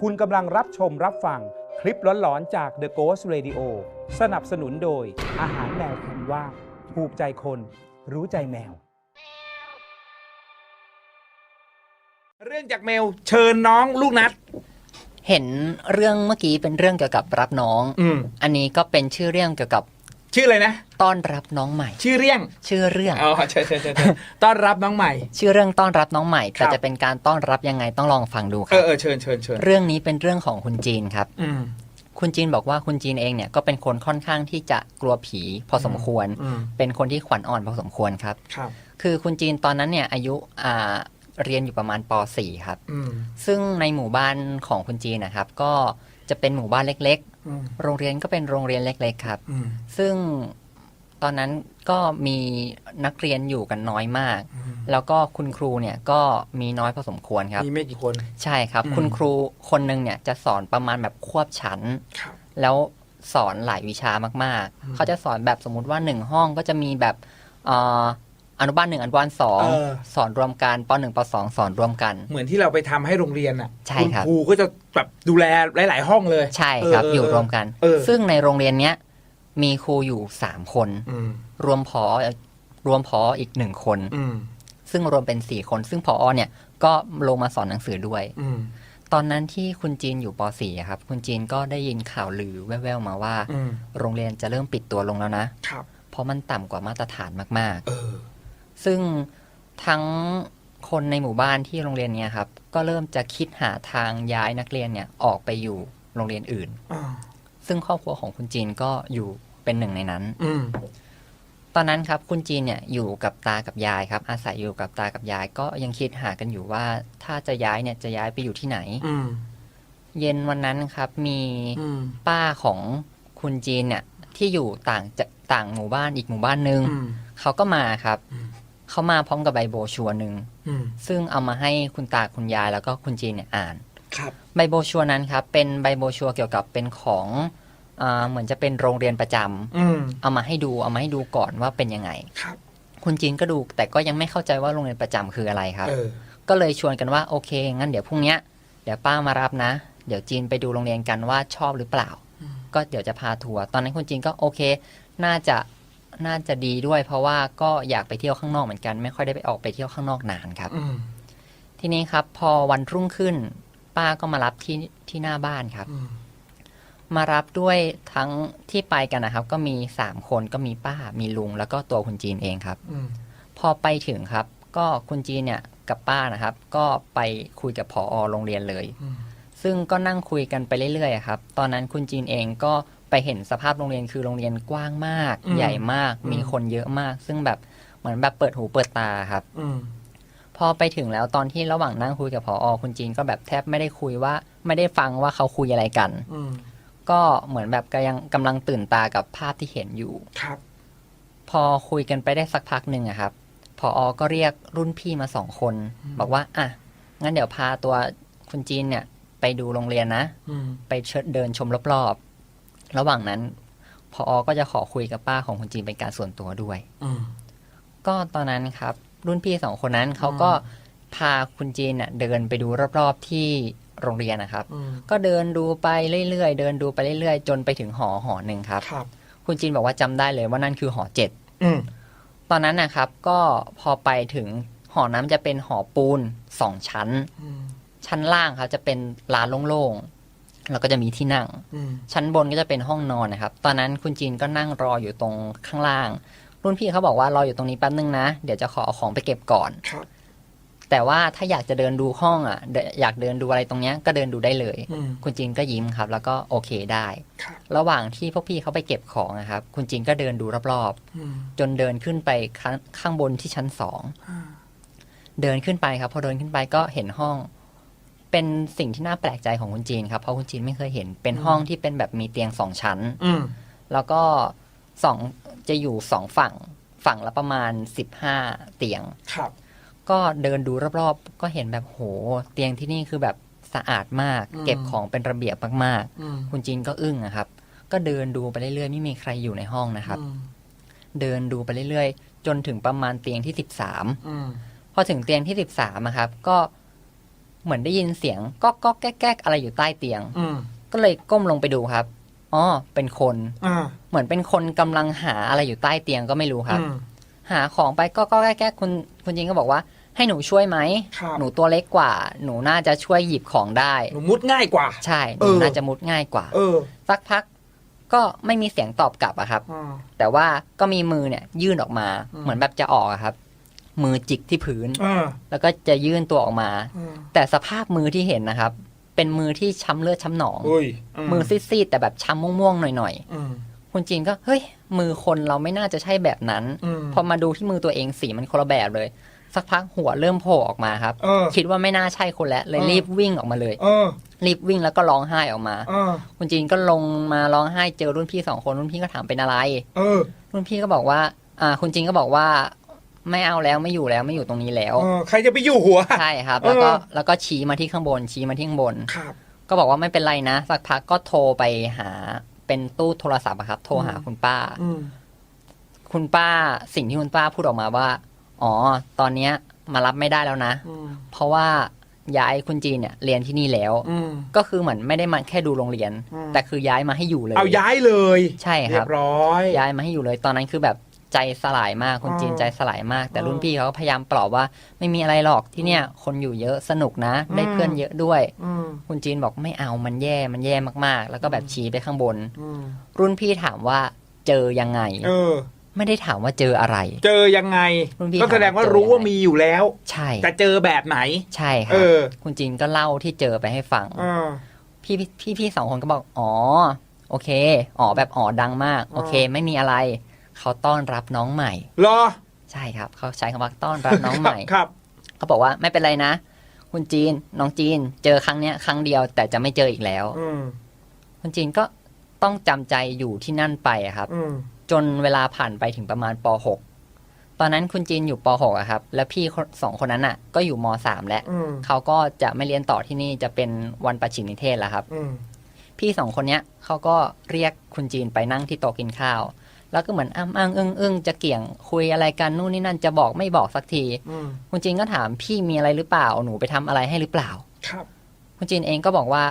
คุณกำลังรับชมรับฟังคลิปหลอนๆจาก The Ghost Radio สนับสนุนโดย อาหารแมวคุณว่าถูกใจคน รู้ใจแมว เรื่องจากเมลเชิญน้องลูกนัด เห็นเรื่องเมื่อกี้เป็นเรื่องเกี่ยวกับรับน้อง อืม อันนี้ก็เป็นชื่อเรื่องเกี่ยวกับ ชื่ออะไรนะ ต้อนรับน้องใหม่ ชื่อเรื่องชื่อเรื่องอ๋อใช่ใช่ใช่ใช่ต้อนรับน้องใหม่ ชื่อเรื่องต้อนรับน้องใหม่ครัแต่บจะเป็นการต้อนรับยังไงต้องลองฟังดูคเอรัอบเออเชิญเชิญเชิญเรื่องนี้เป็นเรื่องของคุณจีนครับอืมคุณจีนบอกว่าคุณจีนเองเนี่ยก็เป็นคนค่อนข้างที่จะกลัวผีพอสมควร อืมเป็นคนที่ขวัญอ่อนพอสมควรครับ ครับ คือคุณจีนตอนนั้นเนี่ยอายุอ่าเรียนอยู่ประมาณป .4 ครับ อืมซึ่งในหมู่บ้านของคุณจีนนะครับ ก็ จะเป็นหมู่บ้านเล็กอืมๆโรงเรียนก็เป็นโรงเรียนเล็ก ๆ ครับอืมซึ่งตอนนั้นก็มีนักเรียนอยู่กันน้อยมากอืมแล้วก็คุณครูเนี่ยก็มีน้อยพอสมควรครับ มีไม่กี่คน ใช่ครับอืมคุณครูคนหนึ่งเนี่ยจะสอนประมาณแบบควบชั้นครับแล้วสอนหลายวิชามากอืมๆเขาจะสอนแบบสมมุติว่าหนึ่งห้องก็จะมีแบบเอ่ออนุบาลหนึ่งอนุบาลสองเออ สอนรวมกันปหนึ่งปสองสอนรวมกัน เหมือนที่เราไปทำให้โรงเรียนอะใช่ครับณครูก็จะแบบดูแลหลาย ๆ ห้องเลย ใช่ครับ เออเอออยู่รวมกัน เออ ซึ่งในโรงเรียนเนี้ยมีครูอยู่สามคน อืมรวมพอรวมพออีกหนึ่งคน อืมซึ่งรวมเป็นสี่คน ซึ่งพอเนี่ยก็ลงมาสอนหนังสือด้วย อืมตอนนั้นที่คุณจีนอยู่ป .4 อะครับ คุณจีนก็ได้ยินข่าวลือแว่วๆมาว่า อืมโรงเรียนจะเริ่มปิดตัวลงแล้วนะ ครับ เพราะมันต่ำกว่ามาตรฐานมากเออ ๆ ซึ่งทั้งคนในหมู่บ้านที่โรงเรียนเนี้ยครับ ก็เริ่มจะคิดหาทางย้ายนักเรียนเนี่ยออกไปอยู่โรงเรียนอื่น อ่าซึ่งครอบครัวของคุณจีนก็อยู่เป็นหนึ่งในนั้น อืมตอนนั้นครับคุณจีนเนี่ยอยู่กับตากับยายครับ อาศัยอยู่กับตากับยายก็ยังคิดหากันอยู่ว่า ถ้าจะย้ายเนี่ยจะย้ายไปอยู่ที่ไหน อืมเย็นวันนั้นครับมีอืมป้าของคุณจีนเนี่ยที่อยู่ต่างจะต่างหมู่บ้านอีกหมู่บ้านหนึ่งอืม เขาก็มาครับ อืม เขามาพร้อมกับใบโบรชัวร์หนึ่งอืมซึ่งเอามาให้คุณตาคุณยายแล้วก็คุณจีนเนี่ยอ่านครับใบโบรชัวร์นั้นครับเป็นใบโบรชัวร์เกี่ยวกับเป็นของอ่าเหมือนจะเป็นโรงเรียนประจำอืมเอามาให้ดูเอามาให้ดูก่อนว่าเป็นยังไงครับคุณจีนก็ดูแต่ก็ยังไม่เข้าใจว่าโรงเรียนประจำคืออะไรครับเออก็เลยชวนกันว่าโอเค งั้นเดี๋ยวพรุ่งเนี้ยเดี๋ยวป้ามารับนะ เดี๋ยวจีนไปดูโรงเรียนกันว่าชอบหรือเปล่าอืมก็เดี๋ยวจะพาทัวร์ตอนนั้นคุณจีนก็โอเค น่าจะ น่าจะดีด้วย เพราะว่าก็อยากไปเที่ยวข้างนอกเหมือนกัน ไม่ค่อยได้ไปออกไปเที่ยวข้างนอกนานครับอืมทีนี้ครับ พอวันรุ่งขึ้น ป้าก็มารับที่ที่หน้าบ้านครับอืมมารับด้วยทั้งที่ไปกันนะครับ ก็มีสามคนก็มีป้ามีลุง แล้วก็ตัวคุณจีนเองครับอืมพอไปถึงครับ ก็คุณจีนเนี่ยกับป้านะครับ ก็ไปคุยกับผอโรงเรียนเลยอืมซึ่งก็นั่งคุยกันไปเรื่อยๆอะครับ ตอนนั้นคุณจีนเองก็ ไปเห็นสภาพโรงเรียนคือโรงเรียนกว้างมากใหญ่มากมีคนเยอะมาก ซึ่งแบบเหมือนแบบเปิดหูเปิดตาครับ อืม พอไปถึงแล้วตอนที่ระหว่างนั่งคุยกับผอคุณจีนก็แบบแทบไม่ได้คุยว่าไม่ได้ฟังว่าเขาคุยอะไรกัน อืม ก็เหมือนแบบก็ยังกำลังตื่นตากับภาพที่เห็นอยู่ ครับ พอคุยกันไปได้สักพักหนึ่งอะครับ พออก็เรียกรุ่นพี่มาสองคนบอกว่า อะ งั้นเดี๋ยวพาตัวคุณจีนเนี่ย ไปดูโรงเรียนนะ อืม ไปเชิดเดินชมรอบๆ ระหว่างนั้นพออก็จะขอคุยกับป้าของคุณจีนเป็นการส่วนตัวด้วยอืมก็ตอนนั้นครับ รุ่นพี่สองคนนั้นเขาก็พาคุณจีนเนี่ยเดินไปดูรอบๆที่โรงเรียนนะครับอืมก็เดินดูไปเรื่อยๆเดินดูไปเรื่อยๆ จนไปถึงหอหอหนึ่งครับครับ คุณจีนบอกว่าจำได้เลยว่านั่นคือหอเจ็ดอืมตอนนั้นนะครับ ก็พอไปถึงหอน้ำจะเป็นหอปูนสองชั้นอืมชั้นล่างครับจะเป็นลานโล่งๆ แล้วก็จะมีที่นั่งอืมชั้นบนก็จะเป็นห้องนอนนะครับ ตอนนั้นคุณจีนก็นั่งรออยู่ตรงข้างล่าง รุ่นพี่เขาบอกว่ารออยู่ตรงนี้แป๊บนึงนะ เดี๋ยวจะขอเอาของไปเก็บก่อนครับแต่ว่าถ้าอยากจะเดินดูห้องอะเดอยากเดินดูอะไรตรงเนี้ยก็เดินดูได้เลยอืมคุณจีนก็ยิ้มครับ แล้วก็โอเคได้ครับระหว่างที่พวกพี่เขาไปเก็บของนะครับ คุณจีนก็เดินดูรอบๆอืมจนเดินขึ้นไปข้างข้างบนที่ชั้นสองอ่าเดินขึ้นไปครับ พอเดินขึ้นไปก็เห็นห้อง เป็นสิ่งที่น่าแปลกใจของคุณจีนครับ เพราะคุณจีนไม่เคยเห็นเป็นห้องที่เป็นแบบมีเตียงสองชั้น อืม แล้วก็สองจะอยู่สองฝั่งฝั่งละประมาณสิบห้าเตียง ครับ ก็เดินดูรอบๆ ก็เห็นแบบโห เตียงที่นี่คือแบบสะอาดมาก อืม เก็บของเป็นระเบียบมากอืมๆ คุณจีนก็อึ้งอะครับ ก็เดินดูไปเรื่อยๆไม่มีใครอยู่ในห้องนะครับ อืมเดินดูไปเรื่อยๆ จนถึงประมาณเตียงที่สิบสาม อืม พอถึงเตียงที่สิบสามครับ ก็ เหมือนได้ยินเสียงก็ก็แก๊กแก๊กอะไรอยู่ใต้เตียง อืมก็เลยก้มลงไปดูครับอ๋อเป็นคน อ่าเหมือนเป็นคนกำลังหาอะไรอยู่ใต้เตียงก็ไม่รู้ครับ อืม หาของไปก็ก็แก๊กแก๊กคุณคุณจินก็บอกว่า ให้หนูช่วยไหม ครับ หนูตัวเล็กกว่า หนูน่าจะช่วยหยิบของได้ หนูมุดง่ายกว่า ใช่หเอนูอน่าจะมุดง่ายกว่า เออสักพักก็ไม่มีเสียงตอบกลับอะครับ อ่า แต่ว่าก็มีมือเนี่ยยื่นออกมา อืม เหมือนแบบจะออกอะครับ มือจิกที่พื้นอ่าแล้วก็จะยื่นตัวออกมาอ่าแต่สภาพมือที่เห็นนะครับ เป็นมือที่ช้ำเลือดช้ำหนองอุ้ยมือซีดๆแต่แบบช้ำม่วงๆหน่อยอืมๆคุณจีนก็เฮ้ย มือคนเราไม่น่าจะใช่แบบนั้นอืมพอมาดูที่มือตัวเองสีมันคนละแบบเลย สักพักหัวเริ่มโผล่ออกมาครับเออคิดว่าไม่น่าใช่คนแล้วเลยเออรีบวิ่งออกมาเลยเออรีบวิ่งแล้วก็ร้องไห้ออกมาเออคุณจีนก็ลงมาร้องไห้เจอรุ่นพี่สองคนรุ่นพี่ก็ถามเป็นอะไรเออรุ่นพี่ก็บอกว่า อ่า คุณจีนก็บอกว่า ไม่เอาแล้วไม่อยู่แล้วไม่อยู่ตรงนี้แล้ว เออใครจะไปอยู่หัว ใช่ครับ แล้วก็เออ แล้วก็ชี้มาที่ข้างบน ชี้มาที่ข้างบน ครับ ก็บอกว่าไม่เป็นไรนะ สักพักก็โทรไปหาเป็นตู้โทรศัพท์อะครับ โทรหาอืม คุณป้า อืมคุณป้าสิ่งที่คุณป้าพูดออกมาว่า อ๋อ ตอนเนี้ยมารับไม่ได้แล้วนะ อืมเพราะว่าย้ายคุณจีนเนี่ยเรียนที่นี่แล้ว อืม ก็คือเหมือนไม่ได้มาแค่ดูโรงเรียน อืม แต่คือย้ายมาให้อยู่เลยเอาย้ายเลยใช่คเรีรัยบ บร้อย ย้ายมาให้อยู่เลย ตอนนั้นคือแบบ ใจสลายมากคุณอ๋อจีนใจสลายมาก แต่อ๋อรุ่นพี่เขาก็พยายามปลอบว่า ไม่มีอะไรหรอกที่เนี่ย คนอยู่เยอะสนุกนะ ได้อืมเพื่อนเยอะด้วยอืมคุณจีนบอกไม่เอามันแย่มันแย่มากๆ แล้วก็แบบชี้ไปข้างบนอืมรุ่นพี่ถามว่าเจอยังไงเออไม่ได้ถามว่าเจออะไร เจอยังไงรุ่นพี่ก็แสดงว่าถามว่าเจอรู้ว่ายังไงมีอยู่แล้ว ใช่ แต่เจอแบบไหน ใช่คเอรับอคุณจีนก็เล่าที่เจอไปให้ฟังเออพี่พี่พี่สองคนก็บอก อ๋อ โอเค อ๋อแบบอ๋อดังมาก โอเค ไม่มีอะไร เขาต้อนรับน้องใหม่รอใช่ครับ เขาใช้คำว่าต้อนรับน้องใหม่ ครับเขาบอกว่าไม่เป็นไรนะ คุณจีนน้องจีน เจอครั้งเนี้ยครั้งเดียวแต่จะไม่เจออีกแล้ว อืมคุณจีนก็ต้องจำใจอยู่ที่นั่นไปอะครับ อืมจนเวลาผ่านไปถึงประมาณป .6 ตอนนั้นคุณจีนอยู่ป .6 อะครับ แล้วพี่คนสองคนนั้นอะก็อยู่ม .3 แล้วอืมเขาก็จะไม่เรียนต่อที่นี่จะเป็นวันประชิมนิเทศแล้วครับ อืมพี่สองคนเนี้ยเขาก็เรียกคุณจีนไปนั่งที่โต๊ะกินข้าว แล้วก็เหมือนอ้ำอ้างอึ้งอึ้งจะเกี่ยงคุยอะไรกันนู่นนี่นั่นจะบอกไม่บอกสักทีอืมคุณจีนก็ถามพี่มีอะไรหรือเปล่าหนูไปทำอะไรให้หรือเปล่า ครับ คุณจีนเองก็บอกว่า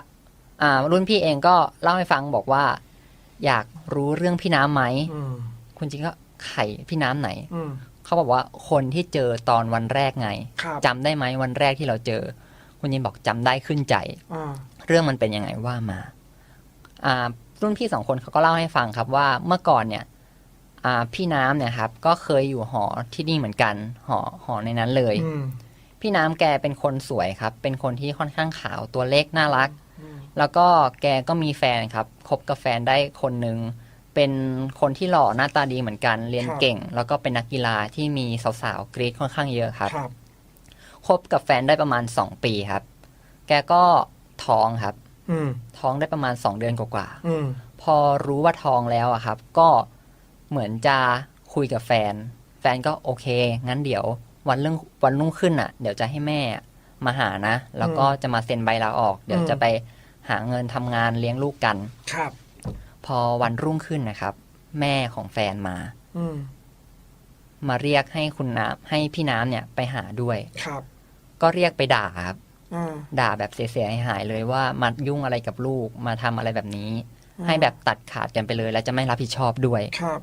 อ่า รุ่นพี่เองก็เล่าให้ฟังบอกว่า อยากรู้เรื่องพี่น้ำไหมอืมคุณจีนก็ไข่พี่น้ำไหนอืมเขาบอกว่าคนที่เจอตอนวันแรกไงครับจำได้ไหมวันแรกที่เราเจอ คุณยินบอกจำได้ขึ้นใจอ่าเรื่องมันเป็นยังไงว่ามา อ่า รุ่นพี่สองคนเขาก็เล่าให้ฟังครับว่าเมื่อก่อนเนี่ยอ่า พี่น้ำเนี่ยครับ ก็เคยอยู่หอที่นี่เหมือนกันหอหอในนั้นเลย อืมพี่น้ำแกเป็นคนสวยครับ เป็นคนที่ค่อนข้างขาวตัวเล็กน่ารัก อืมแล้วก็แกก็มีแฟนครับคบกับแฟนได้คนหนึ่งเป็นคนที่หล่อหน้าตาดีเหมือนกันเรียนเก่ง แล้วก็เป็นนักกีฬาที่มีสาวๆกรีดค่อนข้างเยอะครับ ครับ คบกับแฟนได้ประมาณสองปีครับ แกก็ท้องครับ อืมท้องได้ประมาณสองเดือนกว่าอืม ๆพอรู้ว่าท้องแล้วอะครับ ก็ เหมือนจะคุยกับแฟน แฟนก็โอเค งั้นเดี๋ยววันเรื่องวันรุ่งขึ้นอะ เดี๋ยวจะให้แม่มาหานะ แล้วก็จะมาเซ็นใบลาออก เดี๋ยวจะไปหาเงินทำงานเลี้ยงลูกกัน ครับ พอวันรุ่งขึ้นนะครับ แม่ของแฟนมา อืมมาเรียกให้คุณน้ำให้พี่น้ำเนี่ยไปหาด้วย ครับ ก็เรียกไปด่าครับอ่าด่าแบบเสียหายๆเลยว่ามายุ่งอะไรกับลูกมาทำอะไรแบบนี้ ให้แบบตัดขาดกันไปเลย แล้วจะไม่รับผิดชอบด้วย ครับ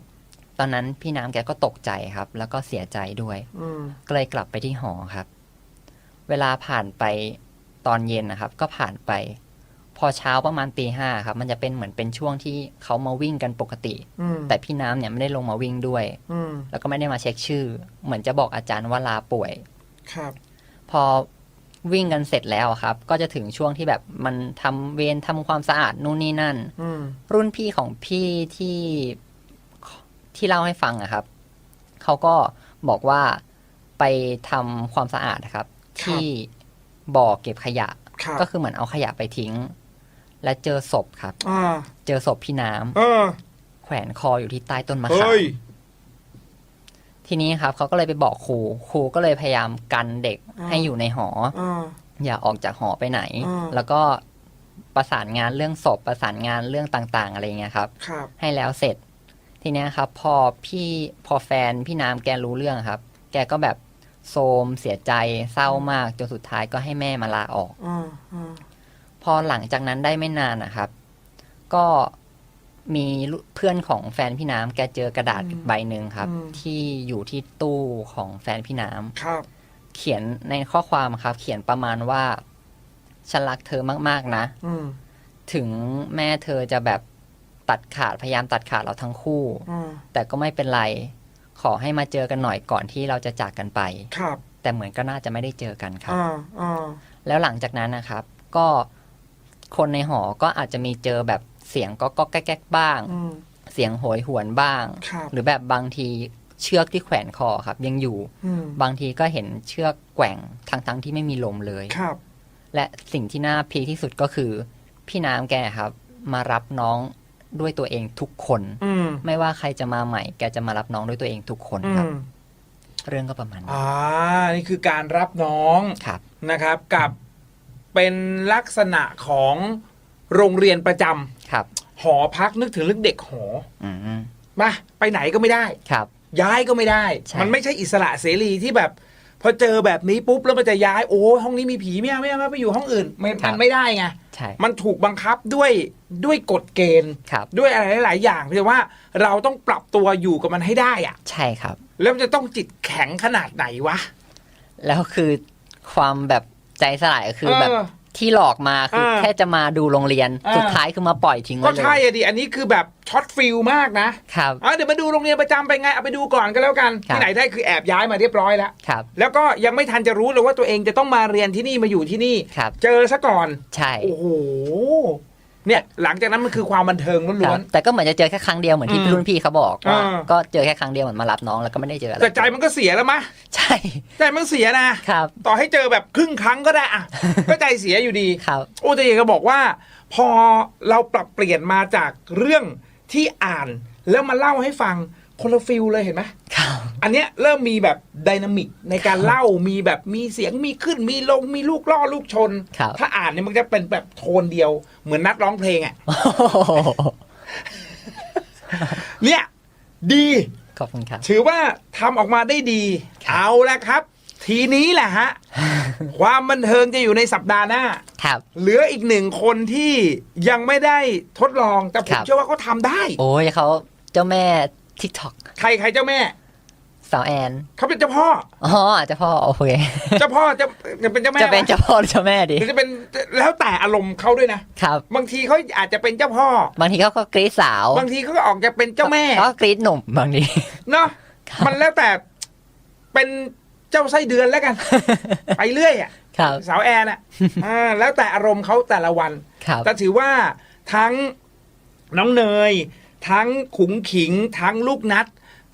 ตอนนั้นพี่น้ำแกก็ตกใจครับ แล้วก็เสียใจด้วย อืมก็เลยกลับไปที่หอครับ เวลาผ่านไปตอนเย็นนะครับ ก็ผ่านไป พอเช้าประมาณตีห้าครับ มันจะเป็นเหมือนเป็นช่วงที่เขามาวิ่งกันปกติ อืมแต่พี่น้ำเนี่ยไม่ได้ลงมาวิ่งด้วย อืมแล้วก็ไม่ได้มาเช็คชื่อ เหมือนจะบอกอาจารย์ว่าลาป่วย ครับ พอวิ่งกันเสร็จแล้วอะครับ ก็จะถึงช่วงที่แบบมันทำเวรทำความสะอาดนู่นนี่นั่น อืมรุ่นพี่ของพี่ที่ ที่เล่าให้ฟังอะครับ เขาก็บอกว่าไปทำความสะอาดนะครับ ที่บ่อเก็บขยะครับก็คือเหมือนเอาขยะไปทิ้ง และเจอศพครับอ่าเจอศพพี่น้ำเออแขวนคออยู่ที่ใต้ต้นมะขามเฮ้ยทีนี้ครับเขาก็เลยไปบอกครูครูก็เลยพยายามกันเด็กอ่าให้อยู่ในหออ่าอย่าออกจากหอไปไหนอ่าแล้วก็ประสานงานเรื่องศพประสานงานเรื่องต่าง ๆ อะไรเงี้ยครับครับให้แล้วเสร็จ ทีเนี้ยครับพอพี่พอแฟนพี่น้ำแกรู้เรื่องครับ แกก็แบบโทรมเสียใจเศร้ามากจนสุดท้ายก็ให้แม่มาลาออก อ่าอ่าพอหลังจากนั้นได้ไม่นานนะครับ ก็มีเพื่อนของแฟนพี่น้ำแกเจอกระดาษใบหนึ่งครับที่อยู่ที่ตู้ของแฟนพี่น้ำ ครับ เขียนในข้อความครับ เขียนประมาณว่า ฉันรักเธอมาก ๆ นะ อืม ถึงแม่เธอจะแบบ ตัดขาดพยายามตัดขาดเราทั้งคู่อืมแต่ก็ไม่เป็นไร ขอให้มาเจอกันหน่อยก่อนที่เราจะจากกันไปครับ แต่เหมือนก็น่าจะไม่ได้เจอกันครับอ่าอ่าแล้วหลังจากนั้นนะครับ ก็คนในหอก็อาจจะมีเจอแบบเสียงก็ก็แก๊กๆบ้างอืมเสียงโหยหวนบ้างครับหรือแบบบางทีเชือกที่แขวนคอครับ ยังอยู่อืมบางทีก็เห็นเชือกแกว่งทั้งๆที่ไม่มีลมเลยครับ และสิ่งที่น่าพีคที่สุดก็คือ พี่น้ำแกครับ มารับน้อง ด้วยตัวเองทุกคน อืมไม่ว่าใครจะมาใหม่ แกจะมารับน้องด้วยตัวเองทุกคนอืครับ มเรื่องก็ประมาณนี้อ่านี่คือการรับน้องครับ นะครับ กับเป็นลักษณะของโรงเรียนประจำครับ หอพักนึกถึงเรื่องเด็กหออืมมาไปไหนก็ไม่ได้ ครับ ย้ายก็ไม่ได้ ใช่ มันไม่ใช่อิสระเสรีที่แบบ พอเจอแบบนี้ปุ๊บแล้วมันจะย้ายโอ้ห้องนี้มีผีไม่เอาไม่เอาไม่เอาไปอยู่ห้องอื่นมันมันไม่ได้ไงใช่ มันถูกบังคับด้วยด้วยกฎเกณฑ์ ครับ ด้วยอะไรหลาย ๆ อย่างเพียงว่าเราต้องปรับตัวอยู่กับมันให้ได้อะใช่ครับ แล้วมันจะต้องจิตแข็งขนาดไหนวะ แล้วคือความแบบใจสลายก็คือแบบเออ ที่หลอกมาคือเออแค่จะมาดูโรงเรียนเออสุดท้ายคือมาปล่อยทิ้งก็ไว้เลยใช่อะดิอันนี้คือแบบช็อตฟิลมากนะครับเอาเดี๋ยวมาดูโรงเรียนประจำไปไงเอาไปดูก่อนก็แล้วกันครับ ที่ไหนได้คือแอบย้ายมาเรียบร้อยแล้ว ครับ แล้วก็ยังไม่ทันจะรู้เลยว่าตัวเองจะต้องมาเรียนที่นี่มาอยู่ที่นี่ ครับ เจอซะก่อน ใช่ โอ้โห เนี่ยหลังจากนั้นมันคือความบันเทิงคล้รัวบน แต่ก็เหมือนจะเจอแค่ครั้งเดียวเหมือนที่อืมรุ่นพี่เขาบอกว่าอ่า ก็เจอแค่ครั้งเดียวเหมือนมารับน้องแล้วก็ไม่ได้เจออะๆไรแต่ใจมันก็เสียแล้วมะใช่ใจมันเสียนะ ครับต่อให้เจอแบบครึ่งครั้งก็ได้อะ ก็ใจเสียอยู่ดี ครับโอ้แต่อยากจะบอกว่า พอเราปรับเปลี่ยนมาจากเรื่องที่อ่าน แล้วมาเล่าให้ฟังคนละฟิลเลยเห็นไหมครับ อันเนี้ยเริ่มมีแบบไดนามิกในการเล่ามีแบบมีเสียงมีขึ้นมีลงมีลูกล่อลูกชน ครับ ถ้าอ่านเนี่ยมันจะเป็นแบบโทนเดียว เหมือนนัดร้องเพลงอะโอ้โหเนี่ยดี ขอบคุณครับ ถือว่าทำออกมาได้ดี เอาละครับ ทีนี้แหละฮะ ความบันเทิงจะอยู่ในสัปดาห์หน้า ครับ เหลืออีกหนึ่งคนที่ยังไม่ได้ทดลองแต่ผครัมบ เชื่อว่าเขาทำได้ โอ้ยเขาเจ้าแม่ทิก t อกใครใครเจ้าแม่ สาวแอนเขาเป็นเจ้าพ่ออ๋อเจ้าพ่อโอเคเจ้าพ่อจะจะเป็นเจ้าแม่จะเป็นวเจ้าพ่อหรือเจ้าแม่หดีรือจะเป็นแล้วแต่อารมณ์เขาด้วยนะครับบางทีเขาอาจจะเป็นเจ้าพ่อ บางทีเขาก็กรีดสาว บางทีเขาก็ออกจะเป็นเจ้าแม่เขาก็กรีดหนุ่มบางทีเนาะครับมันแล้วแต่เป็นเจ้าไส้เดือนแล้วกัน ไปเรื่อยอะครับสาวแอนอะอ่าแล้วแต่อารมณ์เขาแต่ละวันครับแต่ถือว่าทั้งน้องเนย ทั้งขุงขิง ทั้งลูกนัด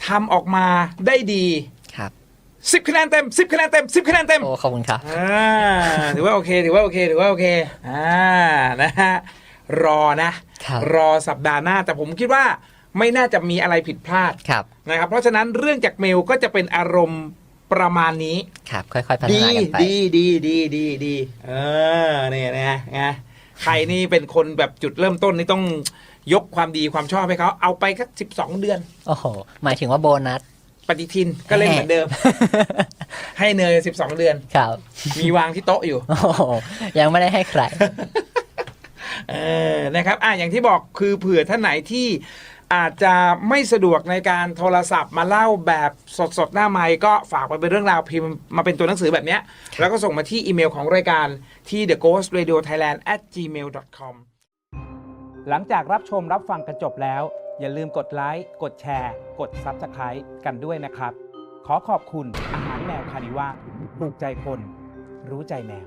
ทำออกมาได้ดี ครับสิบคะแนนเต็มสิบคะแนนเต็มสิบคะแนนเต็ม โอ้ ขอบคุณครับ อ่าถือว่าโอเคถือว่าโอเคถือว่าโอเคอ่านะฮะรอนะครับ รอสัปดาห์หน้าแต่ผมคิดว่าไม่น่าจะมีอะไรผิดพลาดครับ นะครับ เพราะฉะนั้นเรื่องจากเมลก็จะเป็นอารมณ์ประมาณนี้ ครับ ค่อยๆ พัฒดีนากันไป ดีดีดีดีดีเออเนี่ยนะนะใครนี่เป็นคนแบบจุดเริ่มต้นนี่ต้อง ยกความดีความชอบให้เขาเอาไปสักสิบสองเดือน โอ้โห หมายถึงว่าโบนัส ปฏิทินก็เล่นเหมือนเดิม ให้เนยสิบสองเดือน ครับ มีวางที่โต๊ะอยู่ โอ้โห ยังไม่ได้ให้ใคร เออนะครับอะอย่างที่บอกคือเผื่อท่านไหนที่อาจจะไม่สะดวกในการโทรศัพท์มาเล่าแบบสดๆ หน้าไมค์ก็ฝากมาเป็นเรื่องราวพิมพ์มาเป็นตัวหนังสือแบบเนี้ย แล้วก็ส่งมาที่อีเมลของรายการที่ the ghost radio thailand at gmail com หลังจากรับชมรับฟังกันจบแล้ว อย่าลืมกดไลค์ กดแชร์ กด Subscribe กันด้วยนะครับ ขอขอบคุณอาหารแมวคานิว่าถูกใจคน รู้ใจแมว